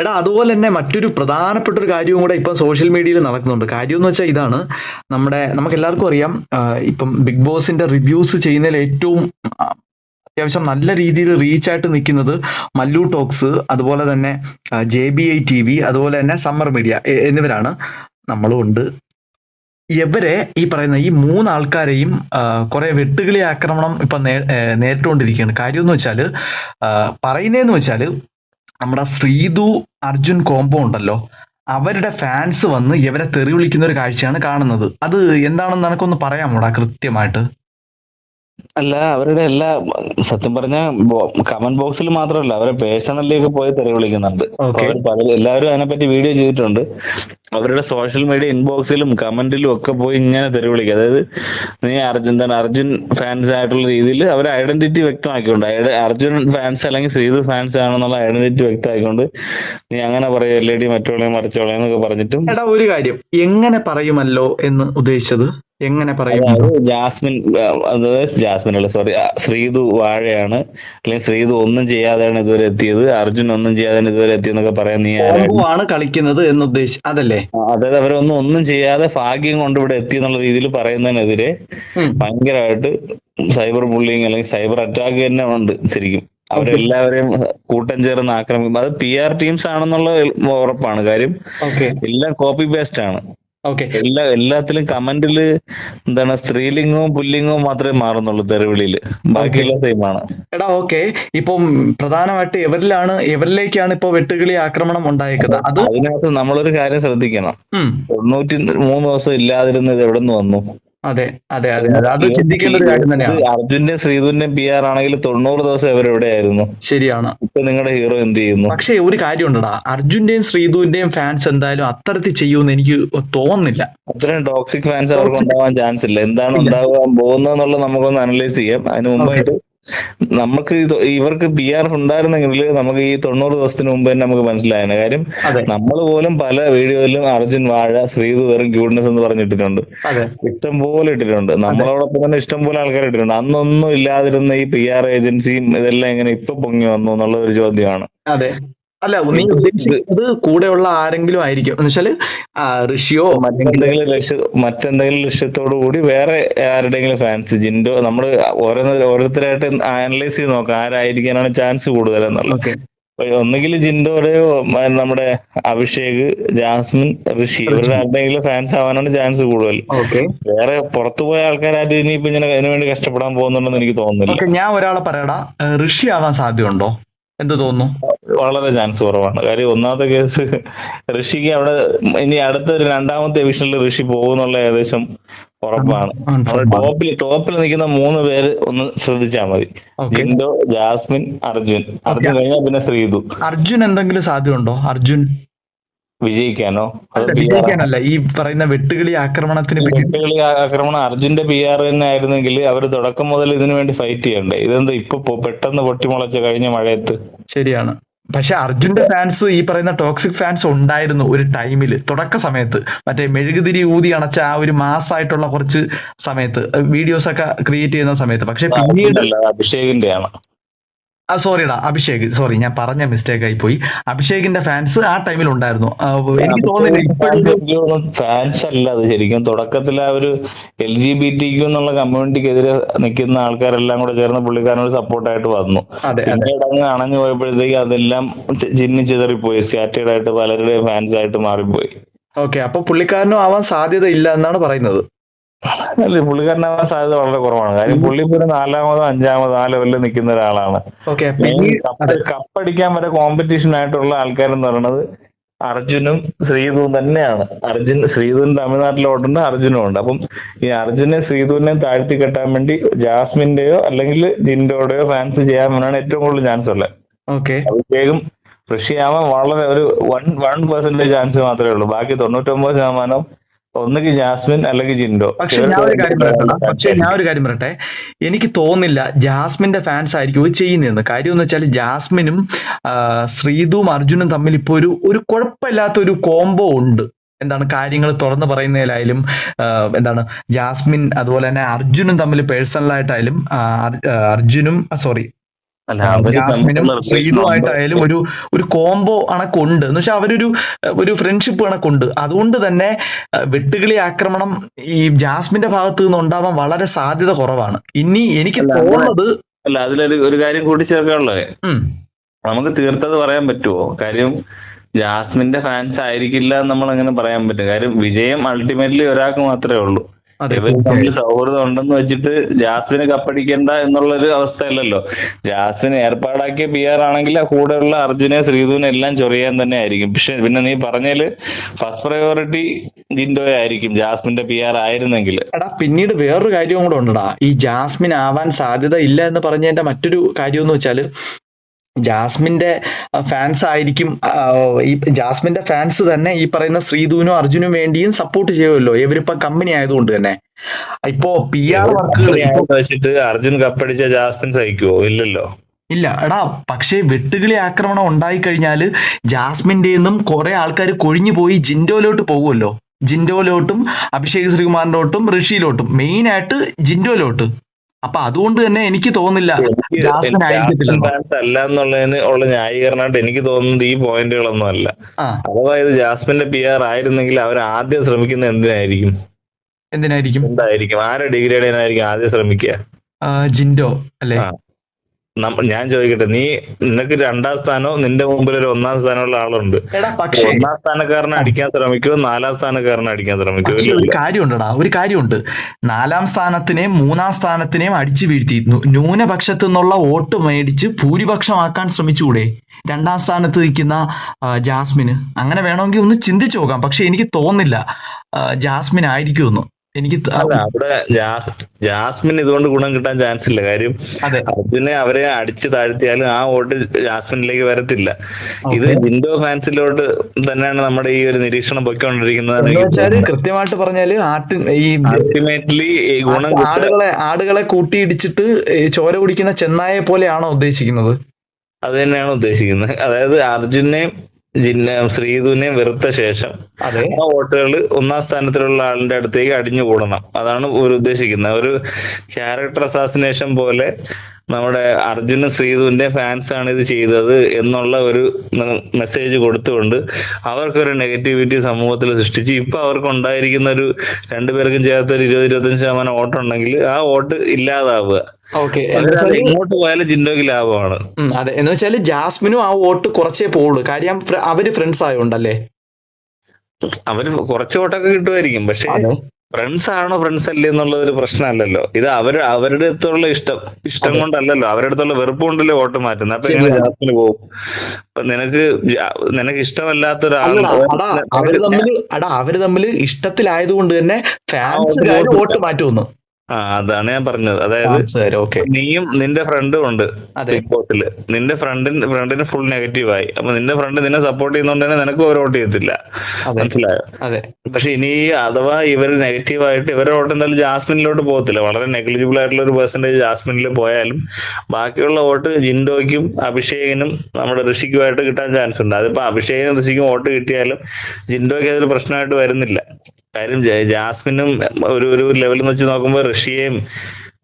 എടാ അതുപോലെ തന്നെ മറ്റൊരു പ്രധാനപ്പെട്ട ഒരു കാര്യവും കൂടെ ഇപ്പം സോഷ്യൽ മീഡിയയിൽ നടക്കുന്നുണ്ട്. കാര്യം എന്ന് വെച്ചാൽ ഇതാണ് നമ്മുടെ നമുക്ക് എല്ലാവർക്കും അറിയാം ഇപ്പം ബിഗ് ബോസിന്റെ റിവ്യൂസ് ചെയ്യുന്നതിൽ ഏറ്റവും അത്യാവശ്യം നല്ല രീതിയിൽ റീച്ച് ആയിട്ട് നിൽക്കുന്നത് മല്ലു ടോക്സ് അതുപോലെ തന്നെ J B I T V അതുപോലെ തന്നെ സമ്മർ മീഡിയ എന്നിവരാണ്. നമ്മളും ഉണ്ട്. ഇവരെ ഈ പറയുന്ന ഈ മൂന്ന് ആൾക്കാരെയും കുറെ വെട്ടുകിളി ആക്രമണം ഇപ്പൊ നേരിട്ടുകൊണ്ടിരിക്കുകയാണ്. കാര്യം എന്ന് വെച്ചാൽ പറയുന്നതെന്ന് വെച്ചാൽ നമ്മുടെ ശ്രീതു അർജുൻ കോംബോ ഉണ്ടല്ലോ. അവരുടെ ഫാൻസ് വന്ന് ഇവരെ തെറി വിളിക്കുന്ന ഒരു കാഴ്ചയാണ് കാണുന്നത്. അത് എന്താണെന്ന് നിനക്കൊന്ന് പറയാമോടാ കൃത്യമായിട്ട്? അല്ല അവരുടെ എല്ലാ സത്യം പറഞ്ഞ കമന്റ് ബോക്സിൽ മാത്രമല്ല അവരെ പേഴ്സണലിലേക്ക് പോയി തെറി വിളിക്കുന്നുണ്ട്. അവർ എല്ലാവരും അതിനെപ്പറ്റി വീഡിയോ ചെയ്തിട്ടുണ്ട്. അവരുടെ സോഷ്യൽ മീഡിയ ഇൻബോക്സിലും കമന്റിലും ഒക്കെ പോയി ഇങ്ങനെ തെറി വിളിക്കുക അതായത് നീ അർജുൻ എന്താണ് അർജുൻ ഫാൻസ് ആയിട്ടുള്ള രീതിയിൽ അവരെ ഐഡന്റിറ്റി വ്യക്തമാക്കിക്കൊണ്ട് അർജുൻ ഫാൻസ് അല്ലെങ്കിൽ ശ്രീതു ഫാൻസ് ആണെന്നുള്ള ഐഡന്റിറ്റി വ്യക്തമാക്കിക്കൊണ്ട് നീ അങ്ങനെ പറയുക എൽ ഇ ഡി മറ്റോളെയും മറിച്ചോളെന്നൊക്കെ പറഞ്ഞിട്ടും എടാ ഒരു കാര്യം. എങ്ങനെ പറയുമല്ലോ എന്ന് ഉദ്ദേശിച്ചത്? എങ്ങനെ പറയും? ജാസ്മിൻ അതായത് ജാസ്മിൻ അല്ല സോറി ശ്രീതു വാഴയാണ്. അല്ലെങ്കിൽ ശ്രീതു ഒന്നും ചെയ്യാതെയാണ് ഇതുവരെ എത്തിയത്. അർജുൻ ഒന്നും ചെയ്യാതെയാണ് ഇതുവരെ എത്തിയെന്നൊക്കെ പറയാൻ നീ ആണ് കളിക്കുന്നത് എന്ന് ഉദ്ദേശിച്ചു അതല്ലേ അതായത് അവരൊന്നും ഒന്നും ചെയ്യാതെ ഭാഗ്യം കൊണ്ട് ഇവിടെ എത്തി എന്നുള്ള രീതിയിൽ പറയുന്നതിനെതിരെ. ഭയങ്കരമായിട്ട് സൈബർ ബുള്ളിങ് അല്ലെങ്കിൽ സൈബർ അറ്റാക്ക് തന്നെ ഉണ്ട് ശരിക്കും. അവരെല്ലാവരെയും കൂട്ടം ചേർന്ന് ആക്രമിക്കും. അത് പി ആർ ടീംസ് ആണെന്നുള്ള ഉറപ്പാണ്. കാര്യം എല്ലാം കോപ്പി പേസ്റ്റ് ആണ്. ഓക്കെ. എല്ലാ എല്ലാത്തിലും കമന്റിൽ എന്താണ് സ്ത്രീലിംഗവും പുല്ലിംഗവും മാത്രമേ മാറുന്നുള്ളൂ തെരുവിളിയിൽ. ബാക്കിയെല്ലാം സെയിം ആണ്. എടാ ഓക്കെ. ഇപ്പം പ്രധാനമായിട്ട് എവരിലാണ് എവരിലേക്കാണ് ഇപ്പൊ വെട്ടുകിളി ആക്രമണം ഉണ്ടായേക്കുന്നത്? അത് അതിനകത്ത് നമ്മളൊരു കാര്യം ശ്രദ്ധിക്കണം. തൊണ്ണൂറ്റി മൂന്ന് ദിവസം ഇല്ലാതിരുന്നത് എവിടെ നിന്ന് വന്നു? അതെ അതെ അതെ. അതെ ചിന്തിക്കേണ്ട ഒരു കാര്യം തന്നെയാണ്. അർജുനെ ശ്രീധുവിന്റെയും പി ആർ ആണെങ്കിൽ തൊണ്ണൂറ് ദിവസം ഇവർ എവിടെയായിരുന്നു ശരിയാണ്. ഇപ്പൊ നിങ്ങളുടെ ഹീറോ എന്ത് ചെയ്യുന്നു? പക്ഷേ ഒരു കാര്യമുണ്ടടാ അർജുന്റെയും ശ്രീധുവിന്റെയും ഫാൻസ് എന്തായാലും അത്തരത്തിൽ ചെയ്യുമെന്ന് എനിക്ക് തോന്നുന്നില്ല. അത്രയും ടോക്സിക് ഫാൻസ് അവർക്ക് ഉണ്ടാവാൻ ചാൻസ് ഇല്ല. എന്താണ് ഉണ്ടാകാൻ പോകുന്നതെന്നുള്ളത് നമുക്കൊന്ന് അനലൈസ് ചെയ്യാം. അതിന് മുമ്പായിട്ട് നമുക്ക് ഇവർക്ക് പി ആർ ഉണ്ടായിരുന്നെങ്കിൽ നമുക്ക് ഈ തൊണ്ണൂറ് ദിവസത്തിന് മുമ്പ് തന്നെ നമുക്ക് മനസ്സിലായേനെ. കാര്യം നമ്മൾ പോലും പല വീഡിയോയിലും അർജുൻ വാഴ ശ്രീതു വെറും ക്യൂട്ട്നെസ് എന്ന് പറഞ്ഞിട്ടിട്ടുണ്ട്. ഇഷ്ടം പോലെ ഇട്ടിട്ടുണ്ട്. നമ്മളോടൊപ്പം തന്നെ ഇഷ്ടം പോലെ ആൾക്കാർ ഇട്ടിട്ടുണ്ട്. അന്നൊന്നും ഇല്ലാതിരുന്ന ഈ പി ആർ ഏജൻസിയും ഇതെല്ലാം എങ്ങനെ ഇപ്പൊ പൊങ്ങി വന്നു എന്നുള്ള ഒരു ചോദ്യമാണ്. അല്ല നീ ഉദ്ദേശിക്കുന്നത് കൂടെയുള്ള ആരെങ്കിലും ആയിരിക്കും. എന്ന് വെച്ചാൽ ഋഷിയോ മറ്റെന്തെങ്കിലും ലക്ഷ്യ മറ്റെന്തെങ്കിലും ലക്ഷ്യത്തോടു കൂടി വേറെ ആരുടെങ്കിലും ഫാൻസ് ജിൻഡോ നമ്മൾ ഓരോ ഓരോരുത്തരായിട്ട് അനലൈസ് ചെയ്ത് നോക്കാം. ആരായിരിക്കാനാണ് ചാൻസ് കൂടുതൽ എന്നുള്ളത് ഒന്നുകിൽ ജിൻഡോടെയോ നമ്മുടെ അഭിഷേക് ജാസ്മിൻ ഋഷി ഇവരുടെ ആരുടെയെങ്കിലും ഫാൻസ് ആവാനാണ് ചാൻസ് കൂടുതൽ. വേറെ പുറത്തു പോയ ആൾക്കാരായിട്ട് ഇനിയിപ്പോ ഇങ്ങനെ അതിനു വേണ്ടി കഷ്ടപ്പെടാൻ പോകുന്നുണ്ടെന്ന് എനിക്ക് തോന്നുന്നില്ല. ഞാൻ ഒരാളെ പറയടാ. ഋഷി ആവാൻ സാധ്യതയുണ്ടോ? എന്ത് തോന്നുന്നു? വളരെ ചാൻസ് കുറവാണ്. കാര്യം ഒന്നാമത്തെ കേസ് ഋഷിക്ക് അവിടെ ഇനി അടുത്ത ഒരു രണ്ടാമത്തെ എവിഷനിൽ ഋഷി പോകുന്നുള്ള ഏകദേശം ഉറപ്പാണ്. ടോപ്പിൽ ടോപ്പിൽ നിൽക്കുന്ന മൂന്ന് പേര് ഒന്ന് ശ്രദ്ധിച്ചാൽ മതി. ജിൻഡോ ജാസ്മിൻ അർജുൻ. അർജുൻ കഴിഞ്ഞാൽ പിന്നെ ശ്രീതു. അർജുൻ എന്തെങ്കിലും സാധ്യതയുണ്ടോ? അർജുൻ? വിജയിക്കാനോ? വിജയിക്കാനല്ല. ഈ പറയുന്ന വെട്ടുകിളി ആക്രമണത്തിന് വെട്ടുകിളി ആക്രമണം അർജുന്റെ പി ആർ തന്നെ ആയിരുന്നെങ്കിൽ അവർ തുടക്കം മുതൽ ഇതിനു വേണ്ടി ഫൈറ്റ് ചെയ്യണ്ടേ? ഇതെന്താ ഇപ്പൊ പെട്ടെന്ന് പൊട്ടിമുളച്ച കഴിഞ്ഞ മഴയത്ത്? ശരിയാണ്. പക്ഷെ അർജുന്റെ ഫാൻസ് ഈ പറയുന്ന ടോക്സിക് ഫാൻസ് ഉണ്ടായിരുന്നു ഒരു ടൈമിൽ തുടക്ക സമയത്ത്. മറ്റേ മെഴുകുതിരി ഊതി അണച്ച ആ ഒരു മാസമായിട്ടുള്ള കുറച്ച് സമയത്ത്. വീഡിയോസ് ഒക്കെ ക്രിയേറ്റ് ചെയ്യുന്ന സമയത്ത്. പക്ഷെ പിന്നീട് അഭിഷേകിന്റെ ആണ് സോറിടാ അഭിഷേക്. സോറി ഞാൻ പറഞ്ഞ മിസ്റ്റേക്ക് ആയി പോയി. അഭിഷേകിന്റെ ഫാൻസ് ആ ടൈമിൽ ഉണ്ടായിരുന്നു. എനിക്ക് തോന്നുന്നില്ല ഫാൻസ് അല്ല അത് ശരിക്കും. തുടക്കത്തിൽ ആ ഒരു എൽ ജി ബി ടി എന്നുള്ള കമ്മ്യൂണിറ്റിക്കെതിരെ നിൽക്കുന്ന ആൾക്കാരെല്ലാം കൂടെ ചേർന്ന് പുള്ളിക്കാരനോട് സപ്പോർട്ടായിട്ട് വന്നു. അങ്ങ് അണഞ്ഞു പോയപ്പോഴത്തേക്ക് അതെല്ലാം ചിന്നി ചിതറിപ്പോയി. സ്കാറ്റേഡ് ആയിട്ട് പലരുടെയും ഫാൻസ് ആയിട്ട് മാറിപ്പോയി. ഓക്കെ അപ്പൊ പുള്ളിക്കാരനും ആവാൻ സാധ്യത ഇല്ല എന്നാണ് പറയുന്നത്. അല്ല പുള്ളിക്കാരനാവാൻ സാധ്യത വളരെ കുറവാണ്. കാര്യം പുള്ളി ഇപ്പൊ ഒരു നാലാമതോ അഞ്ചാമതോ ആ ലെവലിൽ നിൽക്കുന്ന ഒരാളാണ്. കപ്പടിക്കാൻ വരെ കോമ്പറ്റീഷൻ ആയിട്ടുള്ള ആൾക്കാരെന്ന് പറയുന്നത് അർജുനും ശ്രീധുവും തന്നെയാണ്. അർജുൻ ശ്രീധുൻ തമിഴ്നാട്ടിലോട്ടുണ്ട് അർജുനും ഉണ്ട്. അപ്പം ഈ അർജുനെ ശ്രീധുവിനെ താഴ്ത്തി കെട്ടാൻ വേണ്ടി ജാസ്മിന്റെയോ അല്ലെങ്കിൽ ജിൻഡോയുടെയോ ഫാൻസ് ചെയ്യാൻ വേണ്ടിയാണ് ഏറ്റവും കൂടുതൽ ചാൻസ് ഉള്ളത്. ഓക്കെ. അഭിഷേകും ഋഷിയാവാൻ വളരെ ഒരു വൺ വൺ പെർസെന്റേജ് ചാൻസ് മാത്രമേ ഉള്ളൂ. ബാക്കി തൊണ്ണൂറ്റൊമ്പത് ശതമാനം ഒന്നുകിൽ ജാസ്മിൻ അല്ലെങ്കിൽ ജിൻഡോ. പക്ഷെ ഞാൻ ഒരു കാര്യം പറയട്ടെ പക്ഷെ ഞാൻ ഒരു കാര്യം പറയട്ടെ. എനിക്ക് തോന്നില്ല ജാസ്മിന്റെ ഫാൻസ് ആയിരിക്കും ഇത് ചെയ്യുന്നതെന്ന്. കാര്യം എന്ന് വെച്ചാൽ ജാസ്മിനും ശ്രീതുവും അർജുനും തമ്മിൽ ഇപ്പൊ ഒരു ഒരു കുഴപ്പമില്ലാത്ത ഒരു കോംബോ ഉണ്ട്. എന്താണ് കാര്യങ്ങൾ തുറന്നു പറയുന്നതിലായാലും എന്താണ് ജാസ്മിൻ അതുപോലെ തന്നെ അർജുനും തമ്മിൽ പേഴ്സണലായിട്ടായാലും അർജുനും സോറി ജാസ്മിനും ശ്രീതുമായിട്ടായാലും ഒരു ഒരു കോംബോ കണക്കുണ്ട് എന്ന് വെച്ചാൽ അവരൊരു ഒരു ഫ്രണ്ട്ഷിപ്പ് കണക്കുണ്ട് അതുകൊണ്ട് തന്നെ വെട്ടുകിളി ആക്രമണം ഈ ജാസ്മിന്റെ ഭാഗത്ത് നിന്ന് ഉണ്ടാവാൻ വളരെ സാധ്യത കുറവാണ്. ഇനി എനിക്ക് തോന്നുന്നത് അല്ല അതിലൊരു ഒരു കാര്യം കൂടി ചേർക്കാനുള്ളത് നമുക്ക് തീർത്തത് പറയാൻ പറ്റുമോ കാര്യം ജാസ്മിന്റെ ഫാൻസ് ആയിരിക്കില്ല നമ്മൾ അങ്ങനെ പറയാൻ പറ്റും? കാര്യം വിജയം അൾട്ടിമേറ്റ്ലി ഒരാൾക്ക് മാത്രമേ ഉള്ളൂ. തമ്മിൽ സൗഹൃദം ഉണ്ടെന്ന് വെച്ചിട്ട് ജാസ്മിന് കപ്പടിക്കണ്ട എന്നുള്ളൊരു അവസ്ഥയല്ലല്ലോ. ജാസ്മിന് ഏർപ്പാടാക്കിയ പി ആർ ആണെങ്കിൽ ആ കൂടെയുള്ള അർജുനെ ശ്രീധുവിനെ എല്ലാം ചൊറിയാൻ തന്നെ ആയിരിക്കും. പക്ഷെ പിന്നെ നീ പറഞ്ഞാൽ ഫസ്റ്റ് പ്രയോറിറ്റി ജിൻഡോയെ ആയിരിക്കും ജാസ്മിന്റെ പി ആർ ആയിരുന്നെങ്കിൽ എടാ പിന്നീട് വേറൊരു കാര്യവും കൂടെ ഉണ്ടടാ. ഈ ജാസ്മിൻ ആവാൻ സാധ്യത ഇല്ല എന്ന് പറഞ്ഞതിന്റെ മറ്റൊരു കാര്യം എന്ന് വെച്ചാൽ ജാസ്മിന്റെ ഫാൻസ് ആയിരിക്കും ഈ ജാസ്മിന്റെ ഫാൻസ് തന്നെ ഈ പറയുന്ന ശ്രീധുവിനും അർജുനും വേണ്ടിയും സപ്പോർട്ട് ചെയ്യുമല്ലോ. ഇവരിപ്പം കമ്പനി ആയതുകൊണ്ട് തന്നെ. ഇപ്പോ പി ആർ വർക്കുകൾ അർജുൻ കപ്പടിച്ച ജാസ്മിൻ സഹിക്കുവോ? ഇല്ലല്ലോ. ഇല്ല. എടാ പക്ഷേ വെട്ടുകിളി ആക്രമണം ഉണ്ടായി കഴിഞ്ഞാൽ ജാസ്മിന്റെ നിന്നും കുറെ ആൾക്കാർ കൊഴിഞ്ഞു പോയി ജിൻഡോയിലോട്ട് പോകുമല്ലോ. ജിൻഡോയിലോട്ടും അഭിഷേക് ശ്രീകുമാറിലോട്ടും ഋഷിയിലോട്ടും. മെയിൻ ആയിട്ട് ജിൻഡോയിലോട്ട്. അപ്പൊ അതുകൊണ്ട് തന്നെ എനിക്ക് തോന്നില്ല അല്ല എന്നുള്ളതിന് ഉള്ള ന്യായീകരണമായിട്ട് എനിക്ക് തോന്നുന്നത് ഈ പോയിന്റുകളൊന്നും അല്ല. ഇത് ജാസ്മിന്റെ പി ആർ ആയിരുന്നെങ്കിൽ അവർ ആദ്യം ശ്രമിക്കുന്ന എന്തിനായിരിക്കും? എന്തിനായിരിക്കും? എന്തായിരിക്കും? ആരുടെ ഡിഗ്രേഡ് ആയിരിക്കും ആദ്യം ശ്രമിക്കുക? ജിൻഡോ അല്ലെ? ഞാൻ ചോദിക്കട്ടെ നീ നിനക്ക് രണ്ടാം സ്ഥാനവും നിന്റെ മുമ്പിൽ ഒരു ഒന്നാം സ്ഥാനമുള്ള ആളുണ്ട്. ഒന്നാം സ്ഥാനക്കാരനെ അടിക്കാൻ ശ്രമിക്കുമോ നാലാം സ്ഥാനക്കാരനെ അടിക്കാൻ ശ്രമിക്കുമോ ഒരു. കാര്യമുണ്ടടാ ഒരു കാര്യമുണ്ട്. നാലാം സ്ഥാനത്തിനെയും മൂന്നാം സ്ഥാനത്തിനെയും അടിച്ചു വീഴ്ത്തി ന്യൂനപക്ഷത്തു നിന്നുള്ള വോട്ട് മേടിച്ച് ഭൂരിപക്ഷമാക്കാൻ ശ്രമിച്ചുകൂടെ? രണ്ടാം സ്ഥാനത്ത് നിൽക്കുന്ന ജാസ്മിന്. അങ്ങനെ വേണമെങ്കിൽ ഒന്ന് ചിന്തിച്ചു നോക്കാം. പക്ഷെ എനിക്ക് തോന്നുന്നില്ല ജാസ്മിൻ ആയിരിക്കുമെന്ന് എനിക്ക് അവിടെ ജാസ്മിൻ ഇതുകൊണ്ട് ഗുണം കിട്ടാൻ ചാൻസ് ഇല്ല. കാര്യം അതിനെ അർജുനെ അവരെ അടിച്ചു താഴ്ത്തിയാലും ആ വോട്ട് ജാസ്മിനിലേക്ക് വരത്തില്ല. ഇത് വിൻഡോ ജിൻഡോ ഫാൻസിലോട്ട് തന്നെയാണ് നമ്മുടെ ഈ ഒരു നിരീക്ഷണം പൊയ്ക്കൊണ്ടിരിക്കുന്നത്. കൃത്യമായിട്ട് പറഞ്ഞാൽ ആട്ട് ഈ അൾട്ടിമേറ്റ്ലി ഗുണം ആടുകളെ ആടുകളെ കൂട്ടിയിടിച്ചിട്ട് ഇടിച്ചിട്ട് ചോര കുടിക്കുന്ന ചെന്നായെ പോലെയാണോ ഉദ്ദേശിക്കുന്നത്? അത് തന്നെയാണ് ഉദ്ദേശിക്കുന്നത്. അതായത് അർജുനെയും ജിന്ന ശ്രീതുവിനെ വെറുത്ത ശേഷം ആ വോട്ടുകൾ ഒന്നാം സ്ഥാനത്തിലുള്ള ആളിന്റെ അടുത്തേക്ക് അടിഞ്ഞു കൂടണം. അതാണ് ഒരു ഉദ്ദേശിക്കുന്നത്. ഒരു ക്യാരക്ടർ അസാസിനേഷൻ പോലെ നമ്മുടെ അർജുനും ശ്രീധുവിന്റെ ഫാൻസ് ആണ് ഇത് ചെയ്തത് എന്നുള്ള ഒരു മെസ്സേജ് കൊടുത്തുകൊണ്ട് അവർക്കൊരു നെഗറ്റിവിറ്റി സമൂഹത്തിൽ സൃഷ്ടിച്ച്. ഇപ്പൊ അവർക്ക് ഉണ്ടായിരിക്കുന്ന ഒരു രണ്ടുപേർക്കും ചേർത്ത് ഒരു ഇരുപത് ഇരുപത്തഞ്ച് ശതമാനം വോട്ടുണ്ടെങ്കിൽ ആ വോട്ട് ഇല്ലാതാവുക. ഓക്കെ പോയാലും ജിൻഡോക്ക് ലാഭമാണ്. അതെ. എന്ന് വെച്ചാൽ ജാസ്മിനും ആ വോട്ട് കുറച്ചേ പോവുള്ളൂ. കാര്യം അവർ ഫ്രണ്ട്സ് ആയോണ്ടല്ലേ? അവർ കുറച്ച് വോട്ടൊക്കെ കിട്ടുമായിരിക്കും. പക്ഷെ ഫ്രണ്ട്സ് ആണോ ഫ്രണ്ട്സ് അല്ലേ എന്നുള്ള ഒരു പ്രശ്നമല്ലല്ലോ. ഇത് അവർ അവരുടെ അടുത്തുള്ള ഇഷ്ടം ഇഷ്ടം കൊണ്ടല്ലല്ലോ. അവരുടെ അടുത്തുള്ള വെറുപ്പ് കൊണ്ടല്ലേ വോട്ട് മാറ്റുന്നത്? അപ്പൊ ഞാൻ. ജാസ്മിന് പോകും? അപ്പൊ നിനക്ക് നിനക്ക് ഇഷ്ടമല്ലാത്ത ഒരാളാണ് അവർ തമ്മിൽ ഇഷ്ടത്തിലായത് കൊണ്ട് തന്നെ ഫാൻസ് വോട്ട് മാറ്റുമെന്ന്. അതാണ് ഞാൻ പറഞ്ഞത്. അതായത് നീയും നിന്റെ ഫ്രണ്ടും ഉണ്ട് ബിഗ് ബോസിൽ നിന്റെ ഫ്രണ്ടിന് ഫ്രണ്ടിന് ഫുൾ നെഗറ്റീവ് ആയി. അപ്പൊ നിന്റെ ഫ്രണ്ട് നിന്നെ സപ്പോർട്ട് ചെയ്യുന്നോണ്ട് തന്നെ നിനക്ക് ഒരു വോട്ട് ചെയ്യത്തില്ല മനസ്സിലായോ? പക്ഷെ ഇനി അഥവാ ഇവർ നെഗറ്റീവ് ആയിട്ട് ഇവരുടെ വോട്ട് എന്തായാലും ജാസ്മിനിലോട്ട് പോകത്തില്ല. വളരെ നെഗ്ലിജിബിൾ ആയിട്ടുള്ള ഒരു പെർസെന്റേജ് ജാസ്മിനിൽ പോയാലും ബാക്കിയുള്ള വോട്ട് ജിൻഡോയ്ക്കും അഭിഷേകിനും നമ്മുടെ ഋഷിക്കുമായിട്ട് കിട്ടാൻ ചാൻസ് ഉണ്ട്. അതിപ്പോ അഭിഷേകിനും ഋഷിക്കും വോട്ട് കിട്ടിയാലും ജിൻഡോയ്ക്ക് അതൊരു പ്രശ്നമായിട്ട് വരുന്നില്ല. കാര്യം ജാസ്മിനും ഒരു ഒരു ലെവലിൽ വെച്ച് നോക്കുമ്പോൾ ഋഷിയെയും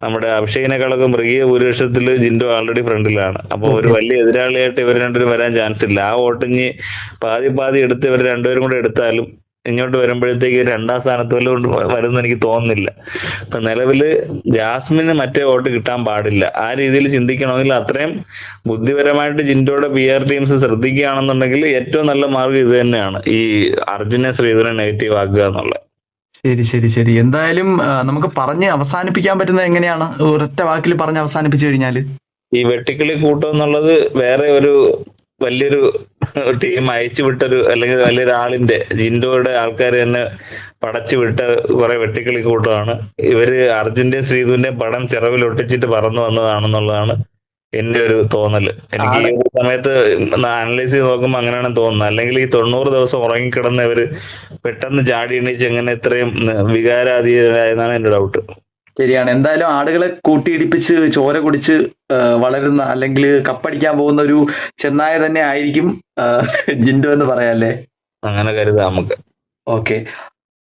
നമ്മുടെ അഭിഷേകിനെക്കാളൊക്കെ മൃഗീയ ഭൂരിപക്ഷത്തിൽ ജിൻഡോ ആൾറെഡി ഫ്രണ്ടിലാണ് അപ്പൊ ഒരു വലിയ എതിരാളിയായിട്ട് ഇവർ രണ്ടുപേരും വരാൻ ചാൻസ് ഇല്ല. ആ വോട്ടിഞ്ഞ് പാതി പാതി എടുത്ത് ഇവർ രണ്ടുപേരും കൂടെ എടുത്താലും ഇങ്ങോട്ട് വരുമ്പോഴത്തേക്ക് രണ്ടാം സ്ഥാനത്ത് വല്ലതും വരുമെന്ന് എനിക്ക് തോന്നുന്നില്ല. അപ്പൊ നിലവിൽ ജാസ്മിന് മറ്റേ വോട്ട് കിട്ടാൻ പാടില്ല. ആ രീതിയിൽ ചിന്തിക്കണമെങ്കിൽ അത്രയും ബുദ്ധിപരമായിട്ട് ജിൻഡോയുടെ പി ആർ ടീംസ് ശ്രദ്ധിക്കുകയാണെന്നുണ്ടെങ്കിൽ ഏറ്റവും നല്ല മാർഗം ഇത് തന്നെയാണ്. ഈ അർജുനെ ശ്രീധരൻ നെഗറ്റീവ് ആക്കുക എന്നുള്ളത്. ശരി ശരി ശരി. എന്തായാലും നമുക്ക് പറഞ്ഞ് അവസാനിപ്പിക്കാൻ പറ്റുന്നത് എങ്ങനെയാണ്? ഒരൊറ്റ വാക്കിൽ പറഞ്ഞ് അവസാനിപ്പിച്ചു കഴിഞ്ഞാൽ? ഈ വെട്ടിക്കിളി കൂട്ടം എന്നുള്ളത് വേറെ ഒരു വലിയൊരു ടീം അയച്ചു വിട്ടൊരു അല്ലെങ്കിൽ വലിയൊരാളിന്റെ ജിൻഡോയുടെ ആൾക്കാർ തന്നെ പടച്ചു വിട്ട കുറെ വെട്ടിക്കിളി കൂട്ടമാണ് ഇവർ അർജുന്റെ ശ്രീധുവിന്റെ പടം ചിറവിൽ ഒട്ടിച്ചിട്ട് പറന്നു വന്നതാണെന്നുള്ളതാണ് എന്റെ ഒരു തോന്നൽ. എനിക്ക് ഈ ഒരു സമയത്ത് അനലൈസ് ചെയ്ത് നോക്കുമ്പോൾ അങ്ങനെയാണ് തോന്നുന്നത്. അല്ലെങ്കിൽ ഈ തൊണ്ണൂറ് ദിവസം ഉറങ്ങിക്കിടന്നവര് ഇവർ പെട്ടെന്ന് ചാടി എണീച്ച് എങ്ങനെ ഇത്രയും വികാരാധീനരായെന്നാണ് എന്റെ ഡൗട്ട് ശരിയാണ്. എന്തായാലും ആളുകളെ കൂട്ടിയിടിപ്പിച്ച് ചോര കുടിച്ച് വളരുന്ന അല്ലെങ്കിൽ കപ്പടിക്കാൻ പോകുന്ന ഒരു ചെന്നായ തന്നെ ആയിരിക്കും ജിൻഡോ എന്ന് പറയാല്ലേ അങ്ങനെ കരുതാം നമുക്ക്. ഓക്കെ.